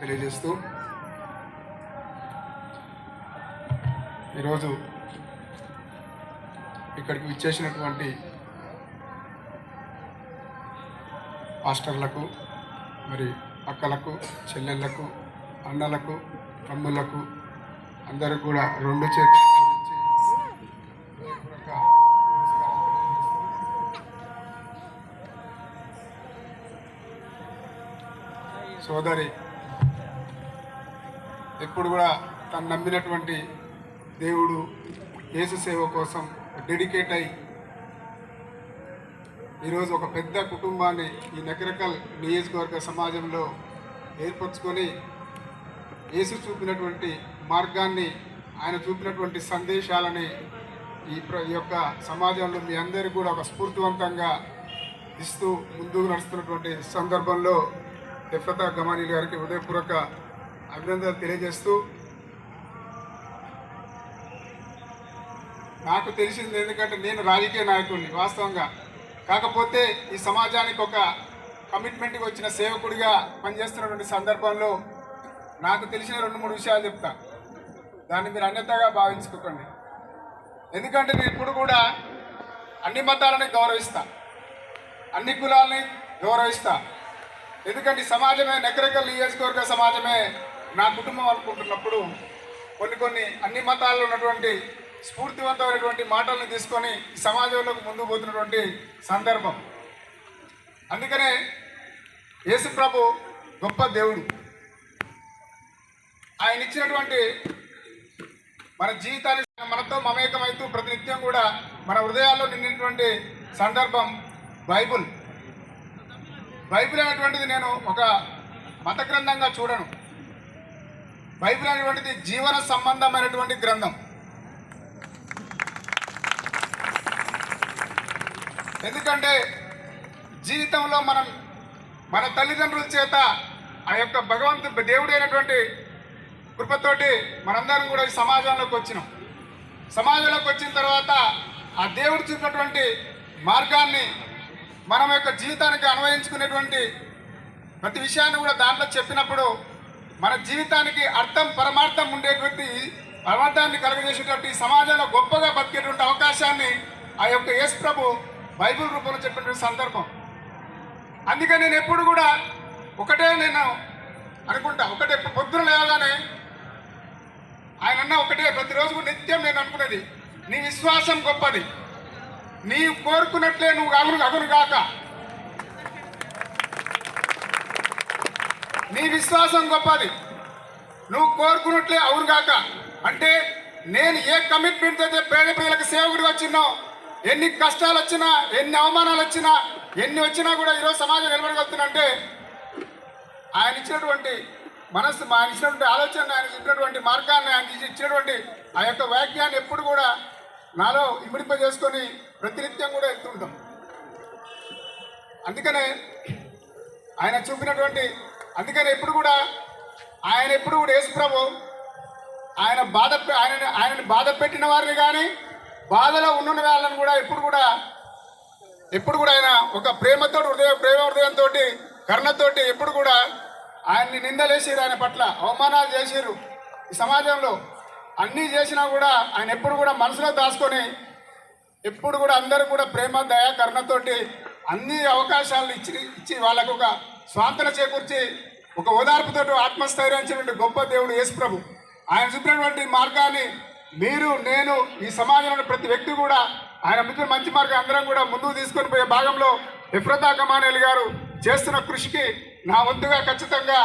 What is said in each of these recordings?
తెలియజేస్తూ ఈరోజు ఇక్కడికి విచ్చేసినటువంటి మాస్టర్లకు మరి అక్కలకు చెల్లెళ్ళకు అన్నలకు తమ్ములకు అందరూ కూడా రెండు చేతులు సోదరి ఎప్పుడు కూడా తను నమ్మినటువంటి దేవుడు యేసు సేవ కోసం డెడికేట్ అయి ఈరోజు ఒక పెద్ద కుటుంబాన్ని ఈ నకరకల్ నియోజకవర్గ సమాజంలో ఏర్పరచుకొని యేసు చూపినటువంటి మార్గాన్ని ఆయన చూపినటువంటి సందేశాలని ఈ యొక్క సమాజంలో మీ అందరికీ కూడా ఒక స్ఫూర్తివంతంగా ఇస్తూ ముందుకు నడుస్తున్నటువంటి సందర్భంలో ఎఫ్రతా గమానీ గారికి హృదయపూర్వక అభినందనలు తెలియజేస్తూ నాకు తెలిసింది ఎందుకంటే నేను రాజకీయ నాయకుడిని వాస్తవంగా. కాకపోతే ఈ సమాజానికి ఒక కమిట్మెంట్కి వచ్చిన సేవకుడిగా పనిచేస్తున్నటువంటి సందర్భంలో నాకు తెలిసిన రెండు మూడు విషయాలు చెప్తా. దాన్ని మీరు అన్యతగా భావించుకోకండి. ఎందుకంటే నేను ఇప్పుడు కూడా అన్ని మతాలని గౌరవిస్తా. అన్ని కులాలని గౌరవిస్తా. ఎందుకంటే సమాజమే నగరకల్ నియోజకవర్గ సమాజమే నా కుటుంబం అనుకుంటున్నప్పుడు కొన్ని కొన్ని అన్ని మతాల్లో ఉన్నటువంటి స్ఫూర్తివంతమైనటువంటి మాటలను తీసుకొని సమాజంలోకి ముందుకు పోతున్నటువంటి సందర్భం. అందుకనే యేసుప్రభు గొప్ప దేవుడు. ఆయన ఇచ్చినటువంటి మన జీవితాన్ని మనతో మమేకమవుతూ ప్రతినిత్యం కూడా మన హృదయాల్లో నిండినటువంటి సందర్భం బైబుల్. బైబిల్ అనేటువంటిది నేను ఒక మత గ్రంథంగా చూడను. బైబిల్ అనేటువంటిది జీవన సంబంధమైనటువంటి గ్రంథం. ఎందుకంటే జీవితంలో మనం మన తల్లిదండ్రుల చేత ఆ యొక్క భగవంతు దేవుడైనటువంటి కృపతోటి మనందరం కూడా ఈ సమాజంలోకి వచ్చినాం. సమాజంలోకి వచ్చిన తర్వాత ఆ దేవుడు చూపినటువంటి మార్గాన్ని మనం యొక్క జీవితానికి అన్వయించుకునేటువంటి ప్రతి విషయాన్ని కూడా దాంట్లో చెప్పినప్పుడు మన జీవితానికి అర్థం పరమార్థం ఉండేటువంటి పరమార్థాన్ని కలుగజేసేటువంటి సమాజంలో గొప్పగా బతికేటువంటి అవకాశాన్ని ఆ యొక్క యేసు ప్రభు బైబిల్ రూపంలో చెప్పినటువంటి సందర్భం. అందుకే నేను ఎప్పుడు కూడా ఒకటే నేను అనుకుంటా ఒకటే పొద్దున లేవగానే ఆయన అన్న ఒకటే ప్రతిరోజు కూడా నిత్యం నేను అనుకునేది నీ విశ్వాసం గొప్పది నీవు కోరుకున్నట్లే నువ్వు అగును అగును కాక నీ విశ్వాసం గొప్పది. నువ్వు కోరుకున్నట్లే అవును కాక అంటే నేను ఏ కమిట్మెంట్ అయితే పేద పిల్లలకు సేవకుడు వచ్చినో ఎన్ని కష్టాలు వచ్చినా ఎన్ని అవమానాలు వచ్చినా ఎన్ని వచ్చినా కూడా ఈరోజు సమాజం నిలబడగలుగుతున్నంటే ఆయన ఇచ్చినటువంటి మనస్సు ఆయన ఇచ్చినటువంటి ఆలోచన ఆయన ఇచ్చినటువంటి మార్గాన్ని ఆయన ఇచ్చినటువంటి ఆ యొక్క వాక్యాన్ని ఎప్పుడు కూడా నాలో ఇమిడింపజేసుకొని ప్రతినిత్యం కూడా ఎత్తుంటాం అందుకనే ఆయన చూపినటువంటి అందుకని ఎప్పుడు కూడా ఆయన ఎప్పుడు కూడా యేసుప్రభు ఆయన బాధ పె- ఆయన ఆయనని బాధ పెట్టిన వారిని కానీ బాధలో ఉన్న వాళ్ళని కూడా ఎప్పుడు కూడా ఎప్పుడు కూడా ఆయన ఒక ప్రేమతో హృదయ ప్రేమ హృదయంతో కరుణతోటి ఎప్పుడు కూడా ఆయన్ని నిందలేసిరు ఆయన పట్ల అవమానాలు చేసిరు. ఈ సమాజంలో అన్నీ చేసినా కూడా ఆయన ఎప్పుడు కూడా మనసులో దాచుకొని ఎప్పుడు కూడా అందరూ కూడా ప్రేమ దయ కరుణతోటి అన్ని అవకాశాలు ఇచ్చి ఇచ్చి వాళ్ళకు ఒక స్వాంతన చేకూర్చి ఒక ఓదార్పుతో ఆత్మస్థైర్యించినటువంటి గొప్ప దేవుడు యేసుప్రభు. ఆయన చూపినటువంటి మార్గాన్ని మీరు నేను ఈ సమాజంలో ప్రతి వ్యక్తి కూడా ఆయన మిత్రుల మంచి మార్గం అందరం కూడా ముందుకు తీసుకొని పోయే భాగంలో ఎఫ్రతా కమానేలు గారు చేస్తున్న కృషికి నా వంతుగా ఖచ్చితంగా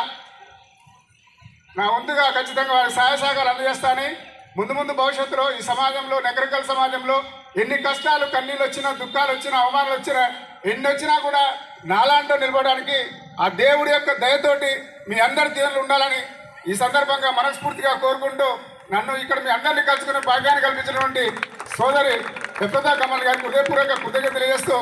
నా వంతుగా ఖచ్చితంగా వారి సహాయ సహకారాలు అందజేస్తానని ముందు ముందు భవిష్యత్తులో ఈ సమాజంలో నగరకల్ సమాజంలో ఎన్ని కష్టాలు కన్నీళ్ళు వచ్చినా దుఃఖాలు వచ్చినా అవమానాలు వచ్చినా ఎన్ని వచ్చినా కూడా నాలాంటో నిలబడడానికి ఆ దేవుడి యొక్క దయతోటి మీ అందరి జీవనలు ఉండాలని ఈ సందర్భంగా మనస్ఫూర్తిగా కోరుకుంటూ నన్ను ఇక్కడ మీ అందరినీ కలుసుకునే భాగ్యాన్ని కల్పించినటువంటి సోదరి విప్రదా కమల్ గారికి హృదయపూర్వక కృతజ్ఞత తెలియజేస్తూ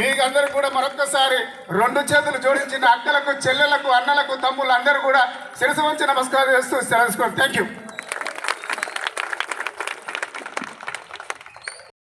మీకు అందరూ కూడా మరొక్కసారి రెండు చేతులు జోడించిన అక్కలకు చెల్లెలకు అన్నలకు తమ్ముళ్ళు అందరూ కూడా శిరసు వంచి నమస్కారం చేస్తూ సెలవుకోండి థ్యాంక్ యూ